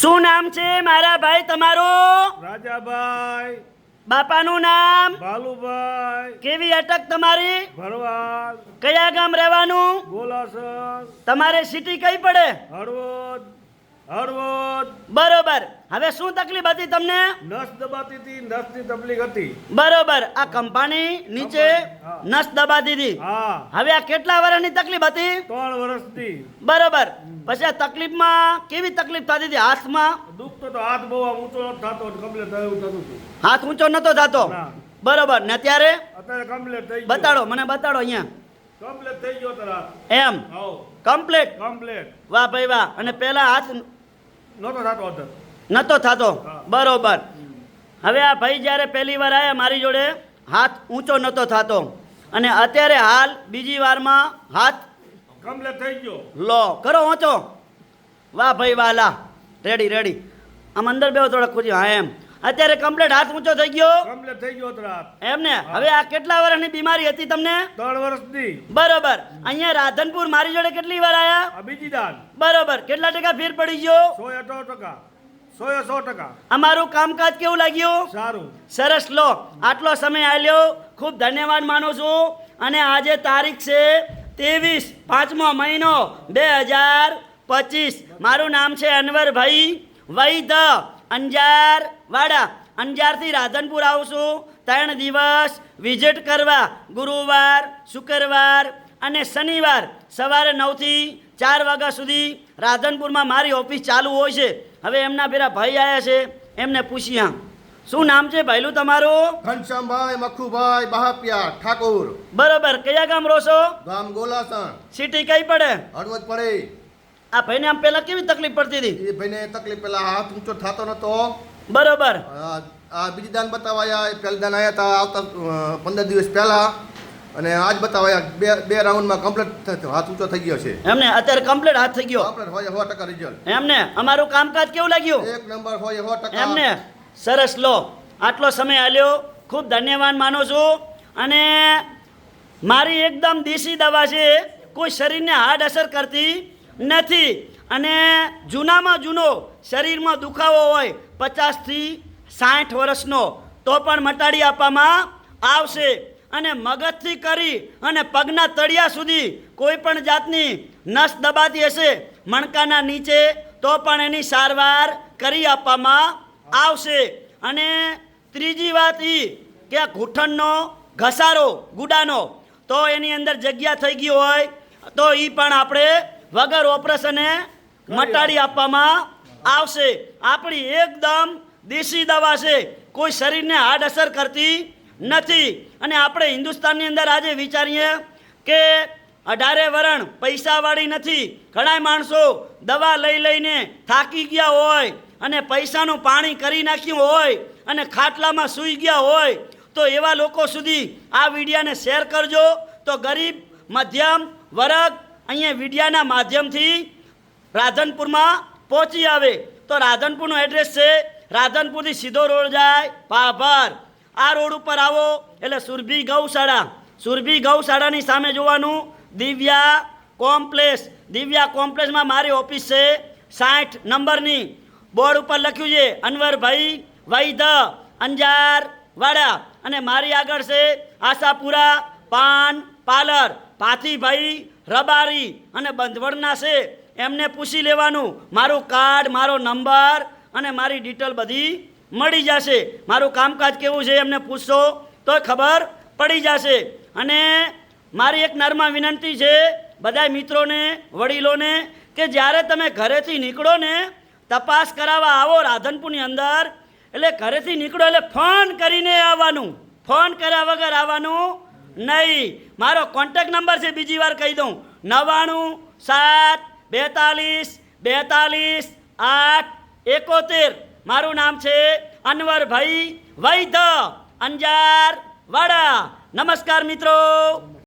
શું નામ છે મારા ભાઈ તમારું? રાજાભાઈ. બાપાનું નામ? ભાલુભાઈ કેવી અટક તમારી? ભરવાડ. કયા ગામ રહેવાનું? ગોલાસર તમારે સિટી કઈ પડે? હળવદ. હળવદ. બરોબર. હવે શું તકલીફ હતી તમને? નસ દબાતી હતી નસની તકલીફ હતી. બરોબર. આ કંપાની નીચે નસ દબાતી હતી. હવે આ કેટલા વર્ષની તકલીફ હતી? ત્રણ વર્ષથી બરોબર. પછી આ તકલીફમાં કેવી તકલીફ થતી હતી હાથમાં? દુખતો તો હાથ બહુ ઊંચો થતો કમ્પ્લેટ થયું થતું હાથ ઊંચો નતો થતો? બરોબર. ને અત્યારે? અત્યારે કમ્પ્લેટ થઈ બતાડો મને બતાડો અહીંયા. કમ્પ્લેટ થઈ ગયો તારા એમ? Complete complete? કમ્પ્લેટ. વાહ ભાઈ વાહ. અને પેલા હાથ નહોતો થતો હતો નતો થતો? બરોબર. હવે આ ભાઈ જ્યારે પહેલી વાર આવ્યા મારી જોડે હાથ ઊંચો નતો થતો. અને અત્યારે હાલ બીજી વારમાં હાથ કમલે થઈ ગયો. લો કરો ઊંચો. વાહ ભાઈ વાહ લા રેડી રેડી આમ અંદર બેહો થોડા ખુશી. હા એમ. અત્યારે કમ્પ્લીટ હાથ ઊંચો થઈ ગયો. કમ્પ્લીટ થઈ ગયો તરા એમ ને? હવે આ કેટલા વર્ષની બીમારી હતી તમને? ત્રણ વર્ષથી બરોબર. અહીંયા રાધનપુર મારી જોડે કેટલી વાર આયા? બીજી દાન. બરોબર. કેટલા ટકા ફેર પડી ગયો? સો ટકા. સો સો ટકા. અમારું કામકાજ કેવું લાગ્યું? સારું. સરસ. લો આટલો સમય આલ્યો. ખૂબ ધન્યવાદ માનું છું. અને આજે તારીખ છે ત્રેવીસ પાંચમો મહિનો બે હજાર પચીસ. મારું નામ છે અનવરભાઈ વૈદ અંજાર વાડા. અંજારથી રાધનપુર આવશું. ત્રણ દિવસ વિઝિટ કરવા. ગુરુવાર શુક્રવાર અને શનિવાર સવારે નવથી ચાર વાગ્યા સુધી રાધનપુરમાં મારી ઓફિસ ચાલુ હોય છે. હવે એમના પેલા ભાઈ આવ્યા છે. એમને પૂછ્યા શું નામ છે ભાઈલું તમારું? ઘનશ્યામભાઈ મખુભાઈ બહાપિયા ઠાકોર. બરોબર. કયા ગામ રહો છો? ગામ ગોલાસણ. સિટી કઈ પડે? હળવદ પડે. આ ભાઈને આમ પેલા કેવી તકલીફ પડતી હતી? એ ભાઈને તકલીફ પેલા હાથ ઊંચો થતો નતો. બરોબર. આ બીજી દાન બતાવાયા પહેલા દાન આવ્યા હતા આવતા પંદર દિવસ પહેલા. અને આજ બતાવાયા બે બે રાઉન્ડમાં કમ્પ્લીટ હાથ ઊંચો થઈ ગયો છે. એમને અત્યારે કમ્પ્લીટ હાથ થઈ ગયો. કમ્પ્લીટ હોય સો ટકા રિઝલ્ટ એમને અમારું કામકાજ કેવું લાગ્યું? એક નંબર હોય સો ટકા. એમને સરસ લો. આટલો સમય આલ્યો. ખૂબ ધન્યવાદ માનું છું. અને મારી એકદમ દેશી દવા છે. કોઈ શરીરને હાર્ડ અસર કરતી નથી. અને જૂનામાં જૂનો શરીરમાં દુખાવો હોય પચાસથી સાઠ વર્ષનો, તો પણ મટાડી આપવામાં આવશે. અને મગજથી કરી અને પગના તળિયા સુધી કોઈ પણ જાતની નસ દબાતી હશે મણકાના નીચે, તો પણ એની સારવાર કરી આપવામાં આવશે. અને ત્રીજી વાત એ કે આ ઘૂંટણનો ઘસારો ગુડાનો, તો એની અંદર જગ્યા થઈ ગઈ હોય, તો એ પણ આપણે વગર ઓપરેશને મટાડી આપવામાં આવશે. આપણી એકદમ દેશી દવા છે. કોઈ શરીરને હાર્ડ અસર કરતી નથી. અને આપણે હિન્દુસ્તાનની અંદર આજે વિચારીએ કે અઢારે વરણ પૈસાવાળી નથી. ઘણા માણસો દવા લઈ લઈને થાકી ગયા હોય અને પૈસાનું પાણી કરી નાખ્યું હોય અને ખાટલામાં સૂઈ ગયા હોય, તો એવા લોકો સુધી આ વિડીયાને શેર કરજો. તો ગરીબ, મધ્યમ, વર્ગ અહીંયા વિડિયાના માધ્યમથી રાધનપુરમાં પહોંચી આવે. તો રાધનપુરનું એડ્રેસ છે, રાધનપુરથી સીધો રોડ જાય, પાભર. આ રોડ ઉપર આવો, એટલે સુરભી ગૌશાળા. સુરભી ગૌશાળાની સામે જોવાનું, દિવ્યા કોમ્પ્લેક્સ. દિવ્યા કોમ્પ્લેક્સમાં મારી ઓફિસ છે, સાઠ નંબરની. બોર્ડ ઉપર લખ્યું છે, અનવરભાઈ વૈદ અંજાર વાડા અને મારી આગળ છે, આશાપુરા પાન પાર્લર. પાથીભાઈ, રબારી અને બંધવડના છે, એમને પૂછી લેવાનું, મારું કાર્ડ, મારો નંબર અને મારી ડિટેલ બધી મળી જશે. મારું કામકાજ કેવું છે એમને પૂછશો તો ખબર પડી જશે. અને મારી એક નર્મા વિનંતી છે બધા મિત્રોને, વડીલોને, કે જ્યારે તમે ઘરેથી નીકળો ને, તપાસ કરાવવા આવો રાધનપુરની અંદર, એટલે ઘરેથી નીકળો એટલે ફોન કરીને આવવાનું, ફોન કર્યા વગર આવવાનું નહીં. મારો કોન્ટેક નંબર છે, બીજી વાર કહી દઉં. નવ્વાણું, સાત, બેતાલીસ બેતાલીસ, આઠ, એકોતેર. મારું નામ છે અનવરભાઈ વૈધ અંજાર વાડા. નમસ્કાર મિત્રો.